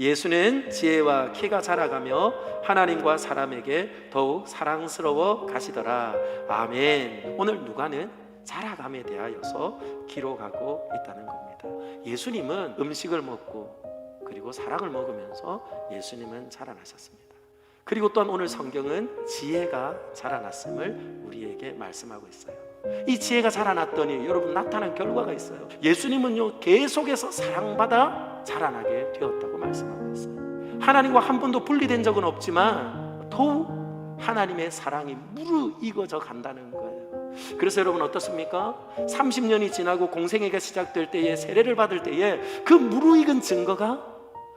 예수는 지혜와 키가 자라가며 하나님과 사람에게 더욱 사랑스러워 가시더라. 아멘. 오늘 누가는 자라감에 대하여서 기록하고 있다는 겁니다. 예수님은 음식을 먹고 그리고 사랑을 먹으면서 예수님은 자라나셨습니다. 그리고 또한 오늘 성경은 지혜가 자라났음을 우리에게 말씀하고 있어요. 이 지혜가 자라났더니 여러분 나타난 결과가 있어요. 예수님은요 계속해서 사랑받아 자라나게 되었다고 말씀하고 있어요. 하나님과 한 번도 분리된 적은 없지만 더욱 하나님의 사랑이 무르익어져 간다는 거예요. 그래서 여러분 어떻습니까? 30년이 지나고 공생애가 시작될 때에 세례를 받을 때에 그 무르익은 증거가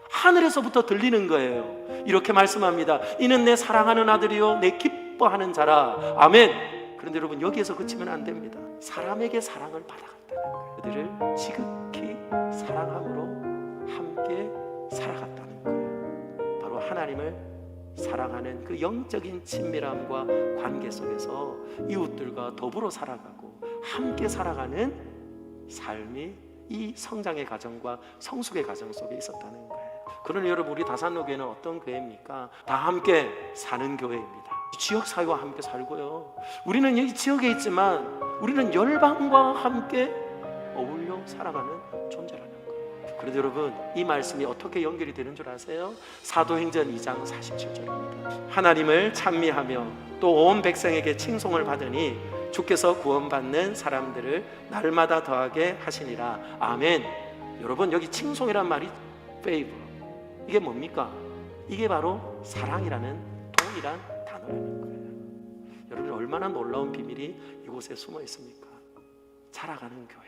하늘에서부터 들리는 거예요. 이렇게 말씀합니다. 이는 내 사랑하는 아들이요 내 기뻐하는 자라. 아멘. 그런데 여러분 여기에서 그치면 안 됩니다. 사람에게 사랑을 받아갔다는 거예요. 그들을 지극히 사랑함으로 함께 살아갔다는 거예요. 바로 하나님을 사랑하는 그 영적인 친밀함과 관계 속에서 이웃들과 더불어 살아가고 함께 살아가는 삶이 이 성장의 과정과 성숙의 과정 속에 있었다는 거예요. 그러나 여러분 우리 다산로 교회는 어떤 교회입니까? 다 함께 사는 교회입니다. 지역 사회와 함께 살고요. 우리는 여기 지역에 있지만 우리는 열방과 함께 어울려 살아가는 존재라는 거예요. 그래도 여러분 이 말씀이 어떻게 연결이 되는 줄 아세요? 사도행전 2장 47절입니다. 하나님을 찬미하며 또 온 백성에게 칭송을 받으니 주께서 구원받는 사람들을 날마다 더하게 하시니라. 아멘. 여러분 여기 칭송이란 말이 favor. 이게 뭡니까? 이게 바로 사랑이라는 동일한 단어라는 거예요. 여러분 얼마나 놀라운 비밀이 이곳에 숨어 있습니까? 자라가는 교회.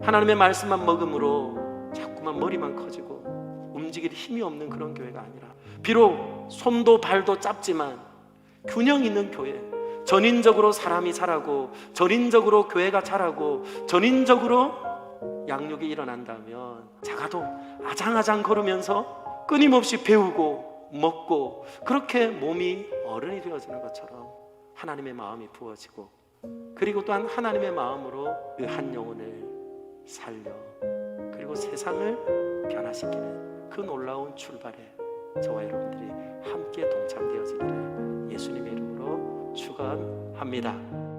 하나님의 말씀만 먹음으로 자꾸만 머리만 커지고 움직일 힘이 없는 그런 교회가 아니라 비록 손도 발도 짧지만 균형 있는 교회. 전인적으로 사람이 자라고 전인적으로 교회가 자라고 전인적으로 양육이 일어난다면 자가도 아장아장 걸으면서 끊임없이 배우고 먹고 그렇게 몸이 어른이 되어지는 것처럼 하나님의 마음이 부어지고 그리고 또한 하나님의 마음으로 그 한 영혼을 살려 그리고 세상을 변화시키는 그 놀라운 출발에 저와 여러분들이 함께 동참되어지기를 예수님의 이름으로 축원합니다.